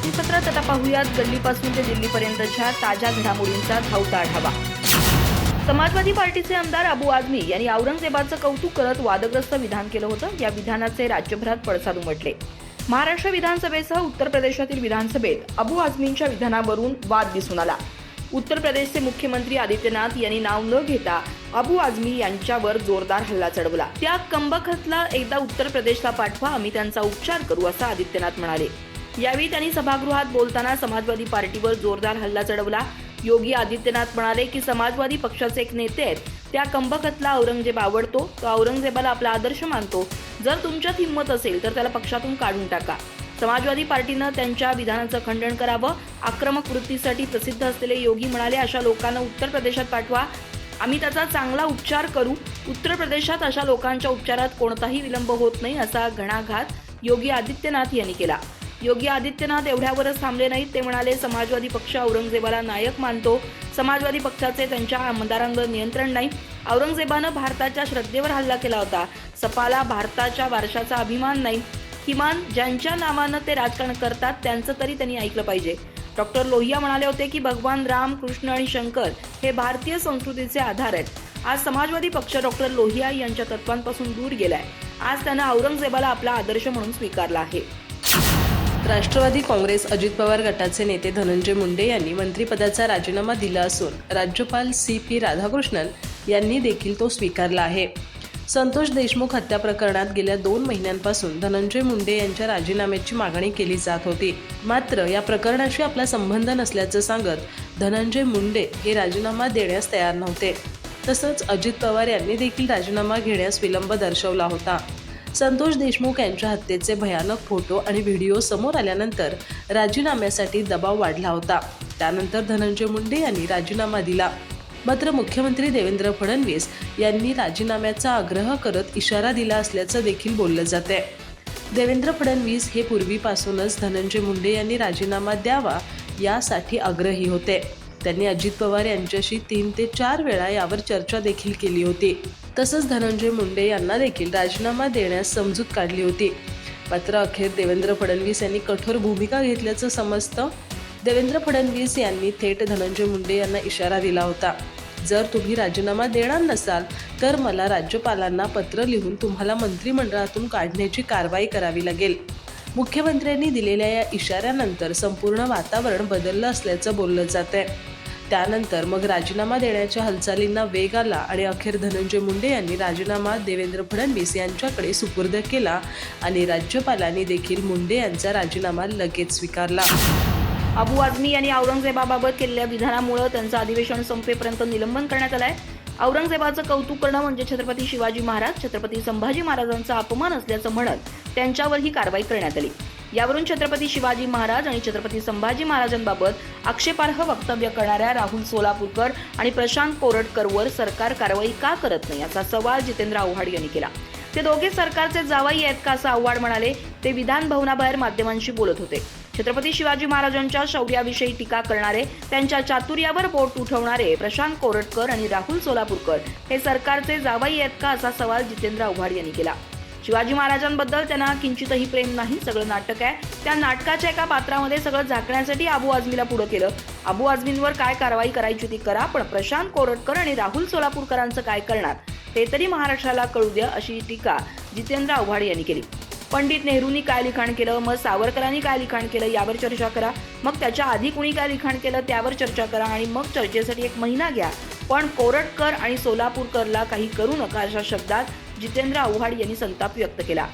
बातमीपत्रात आता पाहूयात गल्लीपासून ते दिल्लीपर्यंतच्या ताज्या घडामोडींचा धावता आढावा. समाजवादी पार्टीचे आमदार अबू आझमी यांनी औरंगजेबाचं कौतुक करत वादग्रस्त विधान केलं होतं. या विधानाचे राज्यभरात पडसाद उमटले. महाराष्ट्र विधानसभेसह उत्तर प्रदेशातील विधानसभेत अबू आझमींच्या विधानावरून वाद दिसून आला. उत्तर प्रदेशचे मुख्यमंत्री आदित्यनाथ यांनी नाव न घेता अबू आझमी यांच्यावर जोरदार हल्ला चढवला. त्या कंबखतला एकदा उत्तर प्रदेशला पाठवा आम्ही त्यांचा उपचार करू असं आदित्यनाथ म्हणाले. यावेळी त्यांनी सभागृहात बोलताना समाजवादी पार्टीवर जोरदार हल्ला चढवला. योगी आदित्यनाथ म्हणाले की समाजवादी पक्षाचे एक नेते आहेत त्या कंबकतला औरंगजेब आवडतो. तो औरंगजेबाला आपला आदर्श मानतो. जर तुमच्यात हिंमत असेल तर त्याला पक्षातून काढून टाका. समाजवादी पार्टीनं त्यांच्या विधानाचं खंडन करावं. आक्रमक वृत्तीसाठी प्रसिद्ध असलेले योगी म्हणाले अशा लोकांना उत्तर प्रदेशात पाठवा. आम्ही त्याचा चांगला उपचार करू. उत्तर प्रदेशात अशा लोकांच्या उपचारात कोणताही विलंब होत नाही असा घणाघात योगी आदित्यनाथ यांनी केला. योगी आदित्यनाथ एवढ्यावरच थांबले नाहीत. ते म्हणाले समाजवादी पक्ष औरंगजेबाला नायक मानतो. समाजवादी पक्षाचे त्यांच्या आमदारांवर नियंत्रण नाही. औरंगजेबानं भारताच्या श्रद्धेवर हल्ला केला होता. सपाला भारताच्या वारशाचा अभिमान नाही. किमान ज्यांच्या नावानं ते राजकारण करतात त्यांचं तरी त्यांनी ऐकलं पाहिजे. डॉक्टर लोहिया म्हणाले होते की भगवान राम कृष्ण आणि शंकर हे भारतीय संस्कृतीचे आधार आहेत. आज समाजवादी पक्ष डॉक्टर लोहिया यांच्या तत्वांपासून दूर गेलाय. आज त्यानं औरंगजेबाला आपला आदर्श म्हणून स्वीकारला आहे. राष्ट्रवादी काँग्रेस अजित पवार गटाचे नेते धनंजय मुंडे यांनी मंत्रिपदाचा राजीनामा दिला असून राज्यपाल सी पी राधाकृष्णन यांनी देखील तो स्वीकारला आहे. संतोष देशमुख हत्या प्रकरणात गेल्या दोन महिन्यांपासून धनंजय मुंडे यांच्या राजीनाम्याची मागणी केली जात होती. मात्र या प्रकरणाशी आपला संबंध नसल्याचं सांगत धनंजय मुंडे हे राजीनामा देण्यास तयार नव्हते. तसंच अजित पवार यांनी देखील राजीनामा घेण्यास विलंब दर्शवला होता. संतोष देशमुख यांच्या हत्येचे भयानक फोटो आणि व्हिडिओ समोर आल्यानंतर राजीनाम्यासाठी दबाव वाढला होता. त्यानंतर धनंजय मुंडे यांनी राजीनामा दिला. मात्र मुख्यमंत्री देवेंद्र फडणवीस यांनी राजीनाम्याचा आग्रह करत इशारा दिला असल्याचं देखील बोललं जाते देवेंद्र फडणवीस हे पूर्वीपासूनच धनंजय मुंडे यांनी राजीनामा द्यावा यासाठी आग्रही होते. त्यांनी अजित पवार यांच्याशी तीन ते चार वेळा यावर चर्चा देखील केली होती. तसंच धनंजय मुंडे यांना देखील राजीनामा देण्यास समजूत काढली होती. मात्र अखेर देवेंद्र फडणवीस यांनी कठोर भूमिका घेतल्याचं समजतं. देवेंद्र फडणवीस यांनी थेट धनंजय मुंडे यांना इशारा दिला होता. जर तुम्ही राजीनामा देणार नसाल तर मला राज्यपालांना पत्र लिहून तुम्हाला मंत्रिमंडळातून काढण्याची कारवाई करावी लागेल. मुख्यमंत्र्यांनी दिलेल्या या इशाऱ्यानंतर संपूर्ण वातावरण बदललं असल्याचं बोललं जात आहे त्यानंतर मग राजीनामा देण्याच्या हालचालींना वेग आला आणि अखेर धनंजय मुंडे यांनी राजीनामा देवेंद्र फडणवीस यांच्याकडे सुपूर्द केला आणि राज्यपालांनी देखील मुंडे यांचा राजीनामा लगेच स्वीकारला. अबू आझमी यांनी औरंगजेबाबाबत केलेल्या विधानामुळे त्यांचं अधिवेशन संपेपर्यंत निलंबन करण्यात आलंय. औरंगजेबाचं कौतुक करणं म्हणजे छत्रपती शिवाजी महाराज छत्रपती संभाजी महाराजांचा अपमान असल्याचं म्हणत त्यांच्यावर ही कारवाई करण्यात आली. यावरून छत्रपती शिवाजी महाराज आणि छत्रपती संभाजी महाराजांबाबत आक्षेपार्ह वक्तव्य करणाऱ्या राहुल सोलापूरकर आणि प्रशांत कोरटकरवर सरकार कारवाई का करत नाही असा सवाल जितेंद्र आव्हाड यांनी केला. ते दोघे सरकारचे जावाई आहेत का असं आव्हाड म्हणाले ते विधान भवनाबाहेर माध्यमांशी बोलत होते. छत्रपती शिवाजी महाराजांच्या शौर्याविषयी टीका करणारे त्यांच्या चातुर्यावर बोट उठवणारे प्रशांत कोरटकर आणि राहुल सोलापूरकर हे सरकारचे जावाई आहेत का असा सवाल जितेंद्र आव्हाड यांनी केला. शिवाजी महाराजांबद्दल त्यांना किंचितही प्रेम नाही सगळं नाटक आहे. त्या नाटकाच्या एका पात्रामध्ये सगळं झाकण्यासाठी अबू आझमीला पुढं केलं. अबू आझमींवर काय कारवाई करायची ती करा पण प्रशांत कोरटकर आणि राहुल सोलापूरकरांचं काय करणार ते तरी महाराष्ट्राला कळू द्या अशी टीका जितेंद्र आव्हाड यांनी केली. पंडित नेहरूंनी काय लिखाण केलं मग सावरकरांनी काय लिखाण केलं यावर चर्चा करा. मग त्याच्या आधी कुणी काय लिखाण केलं त्यावर चर्चा करा आणि मग चर्चेसाठी एक महिना घ्या. पण कोरटकर आणि सोलापूरकरला काही करू नका अशा शब्दात जितेंद्र आव्हाड यांनी संताप व्यक्त केला.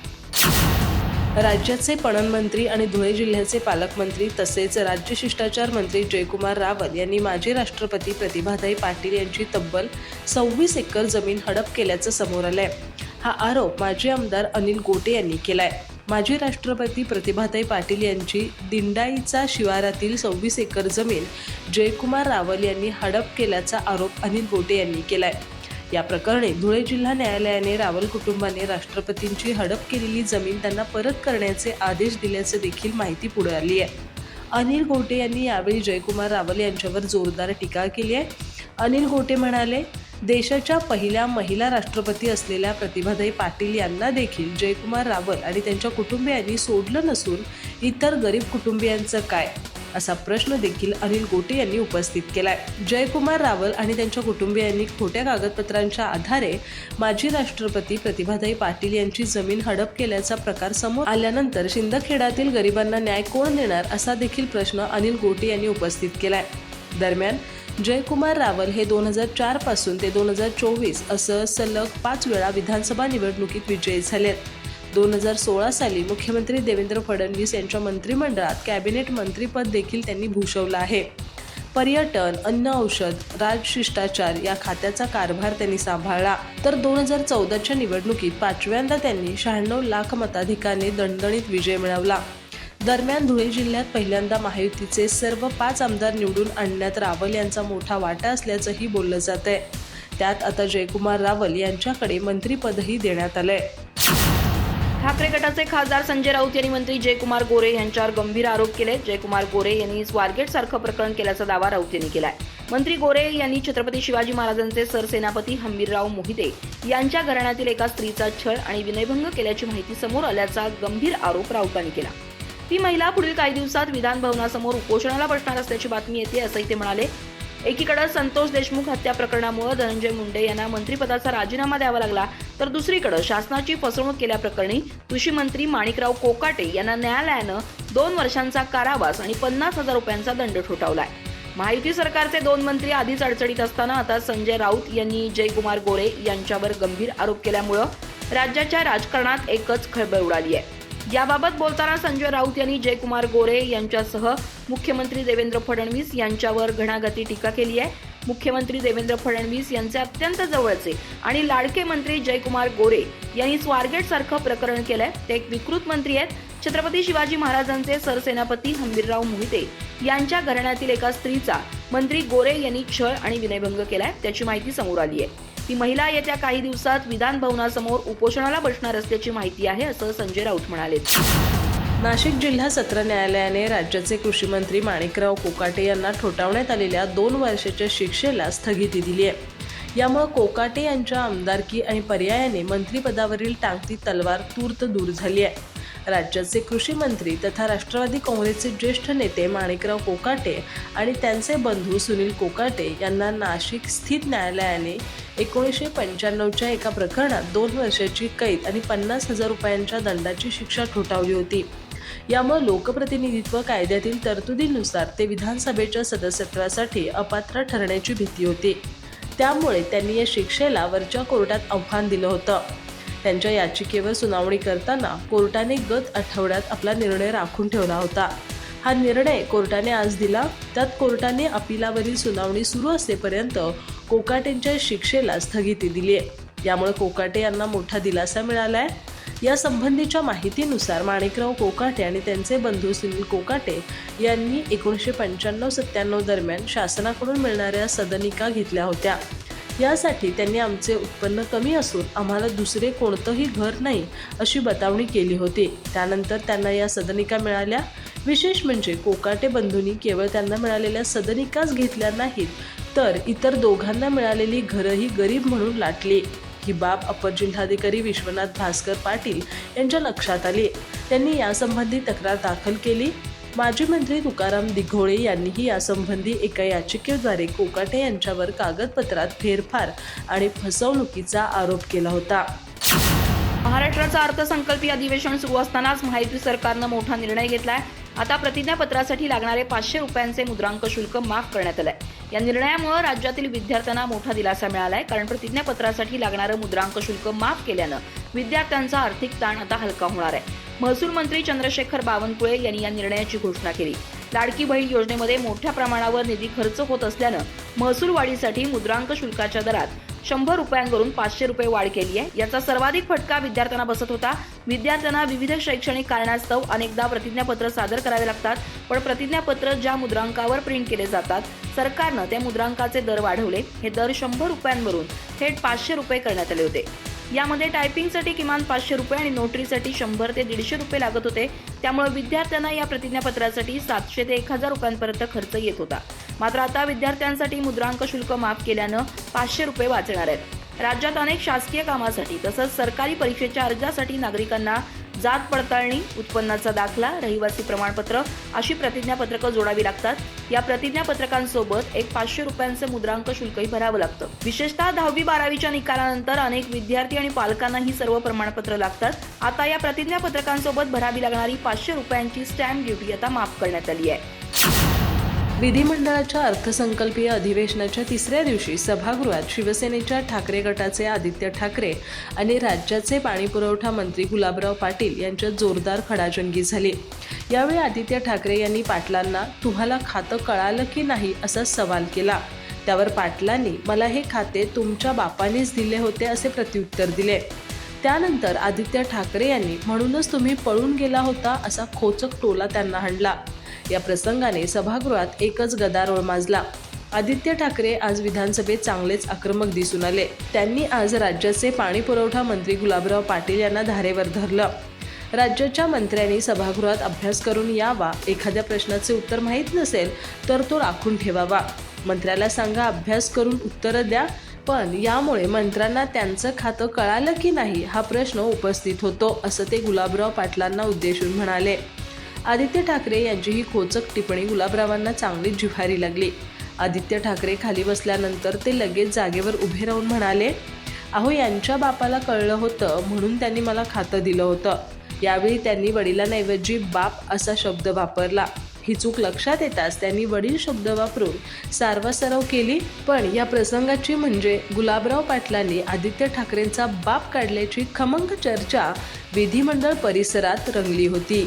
राज्याचे पणन मंत्री आणि धुळे जिल्ह्याचे पालकमंत्री तसेच राज्य शिष्टाचार मंत्री जयकुमार रावल यांनी माजी राष्ट्रपती प्रतिभाताई पाटील यांची तब्बल सव्वीस एकर जमीन हडप केल्याचं समोर आलंय. हा आरोप माजी आमदार अनिल गोटे यांनी केलाय. माजी राष्ट्रपती प्रतिभाताई पाटील यांची दिंडाईचा शिवारातील सव्वीस एकर जमीन जयकुमार रावल यांनी हडप केल्याचा आरोप अनिल गोटे यांनी केलाय. या प्रकरणी धुळे जिल्हा न्यायालयाने रावल कुटुंबाने राष्ट्रपतींची हडप केलेली जमीन त्यांना परत करण्याचे आदेश दिल्याचे देखील माहिती पुढे आली आहे. अनिल गोटे यांनी यावेळी जयकुमार रावल यांच्यावर जोरदार टीका केली आहे. अनिल गोटे म्हणाले देशाच्या पहिल्या महिला राष्ट्रपती असलेल्या प्रतिभाताई पाटील यांना देखील जयकुमार रावल आणि त्यांच्या कुटुंबियांनी सोडलं नसून इतर गरीब कुटुंबियांचं काय? असा प्रश्न देखील अनिल गोटे यांनी उपस्थित केलाय. जयकुमार रावल आणि त्यांच्या कुटुंबियांनी खोट्या कागदपत्रांच्या आधारे माजी राष्ट्रपती प्रतिभाताई पाटील यांची जमीन हडप केल्याचा प्रकार समोर आल्यानंतर शिंदखेडातील गरिबांना न्याय कोण देणार असा देखील प्रश्न अनिल गोटे यांनी उपस्थित केलाय. दरम्यान जयकुमार रावल हे दोन हजार चारपासून ते दोन हजार चोवीस असं सलग पाच वेळा विधानसभा निवडणुकीत विजयी झालेत. दोन हजार सोळा साली मुख्यमंत्री देवेंद्र फडणवीस यांच्या मंत्रिमंडळात कॅबिनेट मंत्रीपद देखील त्यांनी भूषवलं आहे. पर्यटन अन्न औषध राजशिष्टाचार या खात्याचा कारभार त्यांनी सांभाळला. तर दोन हजार चौदाच्या निवडणुकीत पाचव्यांदा त्यांनी शहाण्णव लाख मताधिकाने दणदणीत विजय मिळवला. दरम्यान धुळे जिल्ह्यात पहिल्यांदा महायुतीचे सर्व पाच आमदार निवडून आणण्यात रावल यांचा मोठा वाटा असल्याचंही बोललं जात आहे त्यात आता जयकुमार रावल यांच्याकडे मंत्रीपदही देण्यात आलंय. ठाकरे गटाचे खासदार संजय राऊत यांनी मंत्री जयकुमार गोरे यांच्यावर गंभीर आरोप केले जयकुमार गोरे यांनी स्वारगेट सारखं प्रकरण केल्याचा दावा राऊत यांनी केलाय. मंत्री गोरे यांनी छत्रपती शिवाजी महाराजांचे सरसेनापती हंबीरराव मोहिते यांच्या घराण्यातील एका स्त्रीचा छळ आणि विनयभंग केल्याची माहिती समोर आल्याचा गंभीर आरोप राऊतांनी केला. ती महिला पुढील काही दिवसात विधान भवनासमोर उपोषणाला बसणार असल्याची बातमी येते असंही ते म्हणाले. एकीकडे संतोष देशमुख हत्या प्रकरणामुळे धनंजय मुंडे यांना मंत्रिपदाचा राजीनामा द्यावा लागला. तर दुसरीकडे शासनाची फसवणूक केल्याप्रकरणी कृषी मंत्री माणिकराव कोकाटे यांना न्यायालयानं दोन वर्षांचा कारावास आणि पन्नास हजार रुपयांचा दंड ठोठावलाय. महायुती सरकारचे दोन मंत्री आधीच अडचणीत असताना आता संजय राऊत यांनी जयकुमार गोरे यांच्यावर गंभीर आरोप केल्यामुळं राज्याच्या राजकारणात एकच खळबळ उडाली आहे. याबाबत बोलताना संजय राऊत यांनी जयकुमार गोरे यांच्यासह मुख्यमंत्री देवेंद्र फडणवीस यांच्यावर घणाघाती टीका केली आहे. मुख्यमंत्री देवेंद्र फडणवीस यांचे अत्यंत जवळचे आणि लाडके मंत्री जयकुमार गोरे यांनी स्वारगेट सारखं प्रकरण केलंय. ते एक विकृत मंत्री आहेत. छत्रपती शिवाजी महाराजांचे सरसेनापती हंबीरराव मोहिते यांच्या घराण्यातील एका स्त्रीचा मंत्री गोरे यांनी छळ आणि विनयभंग केलाय. त्याची माहिती समोर आली आहे. ती महिला येत्या काही दिवसात विधान भवनासमोर उपोषणाला बसणार असल्याची माहिती आहे असं संजय राऊत म्हणाले. नाशिक जिल्हा सत्र न्यायालयाने राज्याचे कृषी मंत्री माणिकराव कोकाटे यांना ठोठावण्यात आलेल्या दोन वर्षाच्या शिक्षेला स्थगिती दिली आहे. यामुळे कोकाटे यांच्या आमदारकी आणि पर्यायाने मंत्रिपदावरील टांगती तलवार तूर्त दूर झाली आहे. राज्याचे कृषी मंत्री तथा राष्ट्रवादी काँग्रेसचे ज्येष्ठ नेते माणिकराव कोकाटे आणि त्यांचे बंधू सुनील कोकाटे यांना नाशिक स्थित न्यायालयाने एकोणीसशे पंच्याण्णवच्या एका प्रकरणात दोन वर्षाची कैद आणि पन्नास हजार रुपयांच्या दंडाची शिक्षा ठोठावली होती. यामुळे लोकप्रतिनिधित्व कायद्यातील तरतुदीनुसार ते विधानसभेच्या सदस्यत्वासाठी अपात्र ठरण्याची भीती होती. त्यामुळे त्यांनी या शिक्षेला वरच्या कोर्टात आव्हान दिलं होतं. त्यांच्या याचिकेवर सुनावणी करताना कोर्टाने गत आठवड्यात आपला निर्णय राखून ठेवला होता. हा निर्णय कोर्टाने आज दिला. त्यात कोर्टाने अपिलावरील सुनावणी सुरू असेपर्यंत कोकाटेंच्या शिक्षेला स्थगिती दिली आहे यामुळे कोकाटे यांना मोठा दिलासा मिळाला आहे या संबंधीच्या माहितीनुसार माणिकराव कोकाटे आणि त्यांचे बंधू सुनील कोकाटे यांनी एकोणीसशे पंच्याण्णव सत्त्याण्णव दरम्यान शासनाकडून मिळणाऱ्या सदनिका घेतल्या होत्या. यासाठी त्यांनी आमचे उत्पन्न कमी असून आम्हाला दुसरे कोणतंही घर नाही अशी बतावणी केली होती. त्यानंतर त्यांना या सदनिका मिळाल्या. विशेष म्हणजे कोकाटे बंधूंनी केवळ त्यांना मिळालेल्या सदनिकाच घेतल्या नाहीत तर इतर दोघांना मिळालेली घरंही गरीब म्हणून लाटली. ही बाब अपर जिल्हाधिकारी विश्वनाथ भास्कर पाटील यांच्या लक्षात आली. त्यांनी यासंबंधी तक्रार दाखल केली. माजी मंत्री तुकाराम दिघोळे यांनीही यासंबंधी एका याचिकेद्वारे कोकाटे यांच्यावर कागदपत्रात फेरफार आणि फसवणुकीचा आरोप केला होता. महाराष्ट्राचं अर्थसंकल्पीय अधिवेशन सुरू असतानाच माहिती सरकारनं मोठा निर्णय घेतलाय. आता प्रतिज्ञापत्रासाठी लागणारे पाचशे रुपयांचे मुद्रांक शुल्क माफ करण्यात आलंय. या निर्णयामुळे राज्यातील विद्यार्थ्यांना मोठा दिलासा मिळालाय कारण प्रतिज्ञापत्रासाठी लागणारं मुद्रांक शुल्क माफ केल्यानं विद्यार्थ्यांचा आर्थिक ताण आता हलका होणार आहे. महसूल मंत्री चंद्रशेखर बावनकुळे यांनी या निर्णयाची घोषणा केली. लाडकी बहीण योजनेमध्ये मोठ्या प्रमाणावर निधी खर्च होत असल्यानं महसूल वाढीसाठी मुद्रांक शुल्काच्या दरात शंभर रुपयांवरून पाचशे रुपये वाढ केली आहे. याचा सर्वाधिक फटका विद्यार्थ्यांना बसत होता. विद्यार्थ्यांना विविध शैक्षणिक कारणास्तव अनेकदा प्रतिज्ञापत्र सादर करावे लागतात पण प्रतिज्ञापत्र ज्या मुद्रांकावर प्रिंट केले जातात सरकारनं त्या मुद्रांकाचे दर वाढवले. हे दर शंभर रुपयांवरून थेट पाचशे रुपये करण्यात आले होते. यामध्ये टायपिंगसाठी किमान पाचशे रुपये आणि नोटरीसाठी शंभर ते दीडशे रुपये लागत होते. त्यामुळे विद्यार्थ्यांना या प्रतिज्ञापत्रासाठी सातशे ते एक हजार रुपयांपर्यंत खर्च येत होता. मात्र आता विद्यार्थ्यांसाठी मुद्रांक शुल्क माफ केल्यानं पाचशे रुपये वाचणार आहेत. राज्यात अनेक शासकीय कामासाठी तसंच सरकारी परीक्षेच्या अर्जासाठी नागरिकांना जात पडताळणी उत्पन्नाचा दाखला रहिवासी प्रमाणपत्र अशी प्रतिज्ञापत्रकं जोडावी लागतात. या प्रतिज्ञापत्रकांसोबत एक पाचशे रुपयांचं मुद्रांक शुल्कही भरावं लागतं. विशेषतः दहावी बारावीच्या निकालानंतर अनेक विद्यार्थी आणि पालकांना ही सर्व प्रमाणपत्र लागतात. आता या प्रतिज्ञापत्रकांसोबत भरावी लागणारी पाचशे रुपयांची स्टॅम्प ड्युटी आता माफ करण्यात आली आहे. विधिमंडळाच्या अर्थसंकल्पीय अधिवेशनाच्या तिसऱ्या दिवशी सभागृहात शिवसेनेच्या ठाकरे गटाचे आदित्य ठाकरे आणि राज्याचे पाणीपुरवठा मंत्री गुलाबराव पाटील यांच्यात जोरदार खडाजंगी झाली. यावेळी आदित्य ठाकरे यांनी पाटलांना तुम्हाला खातं कळालं की नाही? असा सवाल केला. त्यावर पाटलांनी मला हे खाते तुमच्या बापानेच दिले होते असे प्रत्युत्तर दिले. त्यानंतर आदित्य ठाकरे यांनी म्हणूनच तुम्ही पळून गेला होता असा खोचक टोला त्यांना हाणला. या प्रसंगाने सभागृहात एकच गदारोळ माजला. आदित्य ठाकरे आज विधानसभेत चांगलेच आक्रमक दिसून आले. त्यांनी आज राज्याचे पाणी पुरवठा मंत्री गुलाबराव पाटील यांना धारेवर धरलं. राज्याच्या मंत्र्यांनी सभागृहात अभ्यास करून यावा एखाद्या प्रश्नाचे उत्तर माहीत नसेल तर तो राखून ठेवावा. मंत्र्याला सांगा अभ्यास करून उत्तरं द्या पण यामुळे मंत्र्यांना त्यांचं खातं कळालं की नाही हा प्रश्न उपस्थित होतो असं ते गुलाबराव पाटलांना उद्देशून म्हणाले. आदित्य ठाकरे यांची ही खोचक टिप्पणी गुलाबरावांना चांगलीच जिव्हारी लागली. आदित्य ठाकरे खाली बसल्यानंतर ते लगेच जागेवर उभे राहून म्हणाले अहो यांच्या बापाला कळलं होतं म्हणून त्यांनी मला खातं दिलं होतं. यावेळी त्यांनी वडिलांऐवजी बाप असा शब्द वापरला. ही चूक लक्षात येताच त्यांनी वडील शब्द वापरून सारवासारव केली. पण या प्रसंगाची म्हणजे गुलाबराव पाटलांनी आदित्य ठाकरेंचा बाप काढल्याची खमंग चर्चा विधिमंडळ परिसरात रंगली होती.